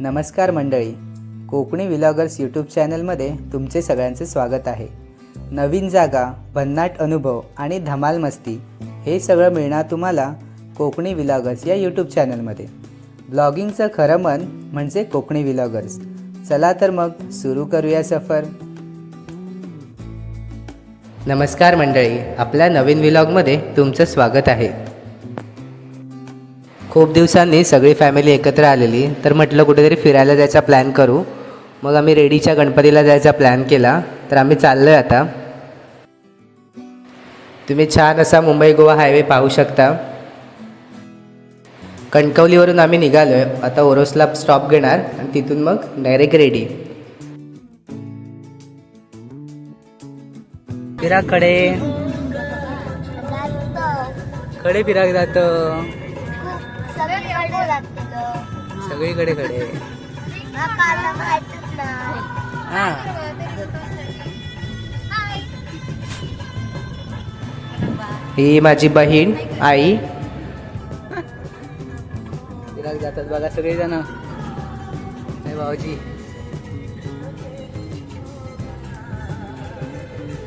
नमस्कार मंडळी. कोकणी विलॉगर्स यूट्यूब चॅनलमध्ये तुमचे सगळ्यांचे स्वागत आहे. नवीन जागा भन्नाट अनुभव आणि धमाल मस्ती हे सगळं मिळणार तुम्हाला कोकणी विलॉगर्स या यूट्यूब चॅनलमध्ये. ब्लॉगिंगचं खरं मन म्हणजे कोकणी विलॉगर्स. चला तर मग सुरू करूया सफर. नमस्कार मंडळी. आपल्या नवीन विलॉगमध्ये तुमचं स्वागत आहे. खूप दिवसांनी सगळी फॅमिली एकत्र आलेली. तर म्हटलं कुठेतरी फिरायला जायचा प्लॅन करू. मग आम्ही रेडीच्या गणपतीला जायचा प्लॅन केला. तर आम्ही चाललो आहे आता. तुम्ही छान असा मुंबई गोवा हायवे पाहू शकता. कणकवलीवरून आम्ही निघालो आहे आता ओरोसला स्टॉप घेणार आणि तिथून मग डायरेक्ट रेडी फिराकडे कडे फिराक जातं. सगळीकडे कडे काला हां. ही माझी बहीण आई. तिला जातात बघा सगळेजण. हे भाऊजी.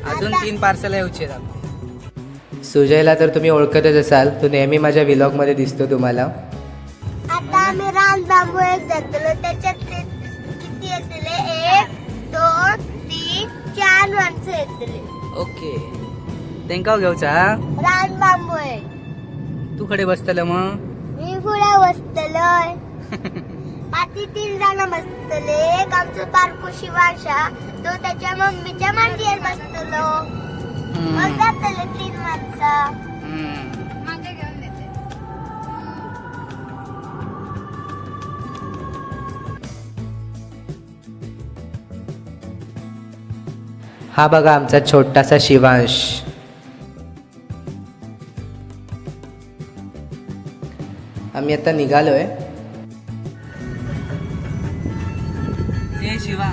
अजून तीन पार्सल यायचे सुजयला तर तुम्ही ओळखतच असाल. तो नेहमी माझ्या विलॉगमध्ये दिसतो तुम्हाला. बांबू एक जातलो. त्याच्यात ते किती येतले? एक दोन तीन चार माणसं येतले. ओके. तेंका घेवचा रान बांबू एक तू कडे बसतलं मग? मी पुढे बसतलोय. पाठी तीन जण बसतले. एक आमचं बारको शिवाशा तो त्याच्या मम्मीच्या मांडीवर बसतलो. मग जातले तीन माणसं. मागे हा बघा आमचा छोटासा शिवांश. आम्ही आता निघालोय. शिवा.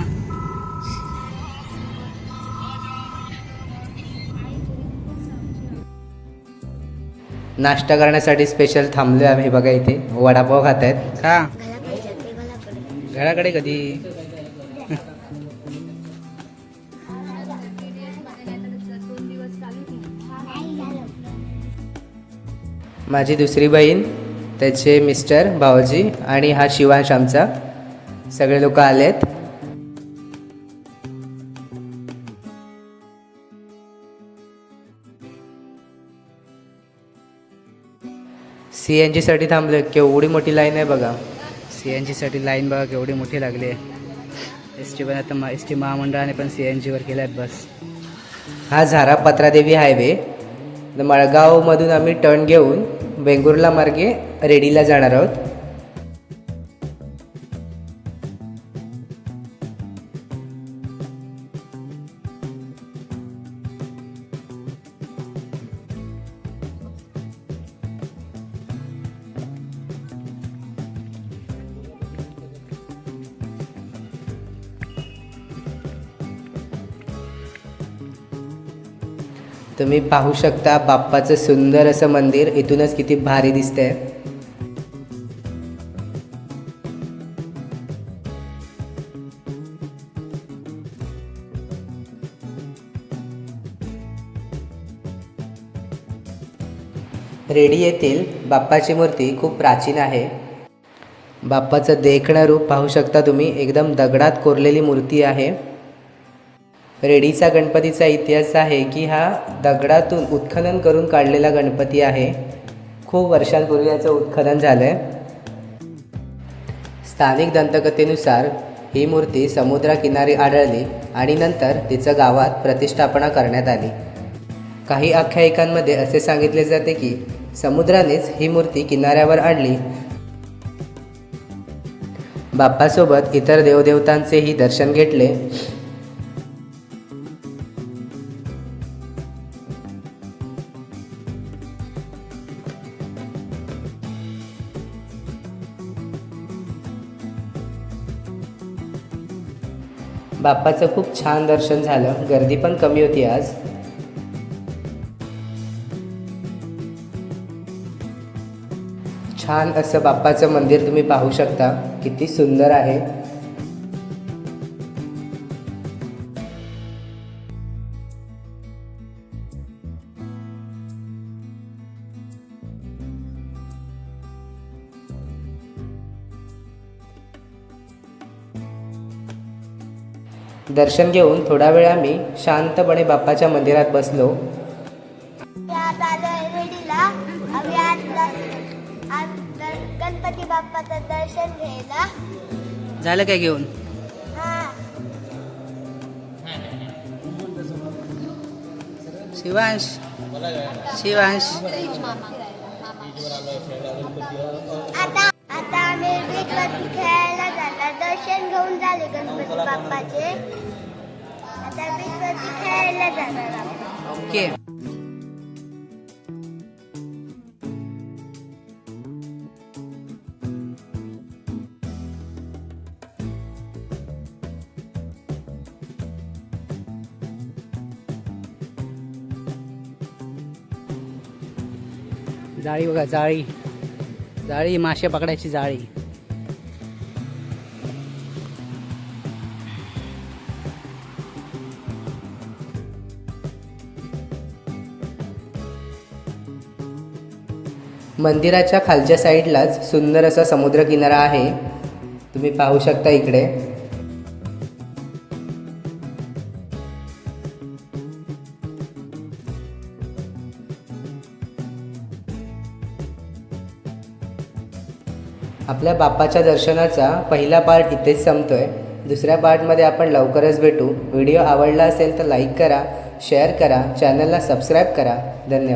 नाश्ता करण्यासाठी स्पेशल थांबलोय आम्ही बघा इथे. वडापाव खात आहेत का घराकडे कधी? माझी दुसरी बहीण त्याचे मिस्टर भाऊजी आणि हा शिवांश आमचा. सगळे लोक आलेत. सी एन जीसाठी थांबलो केवढी मोठी लाईन आहे बघा. सी एन जीसाठी लाईन बघा केवढी मोठी लागली आहे. एस टी पण आता एस टी महामंडळाने पण सी एन जीवर केल्या आहेत बस. हा झारा पत्रादेवी हायवे. मळगावमधून आम्ही टर्न घेऊन वेंगुर्ला मार्गे रेडीला जाणार आहोत. तुम्ही पाहू शकता बाप्पाचं सुंदर असं मंदिर इथूनच किती भारी दिसतंय. रेडी येथील बाप्पाची मूर्ती खूप प्राचीन आहे. बाप्पाचं देखणं रूप पाहू शकता तुम्ही एकदम दगडात कोरलेली मूर्ती आहे. रेडीचा गणपतीचा इतिहास आहे की हा दगडातून उत्खनन करून काढलेला गणपती आहे. खूप वर्षांपूर्वी याचं उत्खनन झालं आहे स्थानिक दंतकथेनुसार ही मूर्ती समुद्राकिनारी आढळली आणि नंतर तिचं गावात प्रतिष्ठापना करण्यात आली. काही आख्यायिकांमध्ये असे सांगितले जाते की समुद्रानेच ही मूर्ती किनाऱ्यावर आणली. बाप्पासोबत इतर देवदेवतांचेही दर्शन घेतले. बाप्पाचं खूप छान दर्शन झालं. गर्दी पण कमी होती आज. छान असं बाप्पाचं मंदिर तुम्ही पाहू शकता. किती सुंदर आहे. दर्शन घेऊन थोडा वेळ आम्ही शांतपणे बाप्पाच्या मंदिरात बसलो. गणपती बाप्पाचं दर्शन घ्यायला. झालं काय घेऊन? हा. शिवांश. शिवांश. आता आता आम्ही खेळायला दर्शन घेऊन झाले गणपती बाप्पाचे. आता बीचवरती खेळायला जाणार आपण. ओके. जाळी बघा जाळी. जाळी मासे पकडायची जाळी. मंदिराच्या खालच्या साईडलाच सुंदर असा समुद्रकिनारा आहे. तुम्ही पाहू शकता इकडे. आपल्या बाप्पाच्या दर्शनाचा पहिला पार्ट इथेच संपतोय. दुसऱ्या पार्टमध्ये आपण लवकरच भेटू. व्हिडिओ आवडला असेल तर लाईक करा शेअर करा चॅनलला सबस्क्राईब करा. धन्यवाद.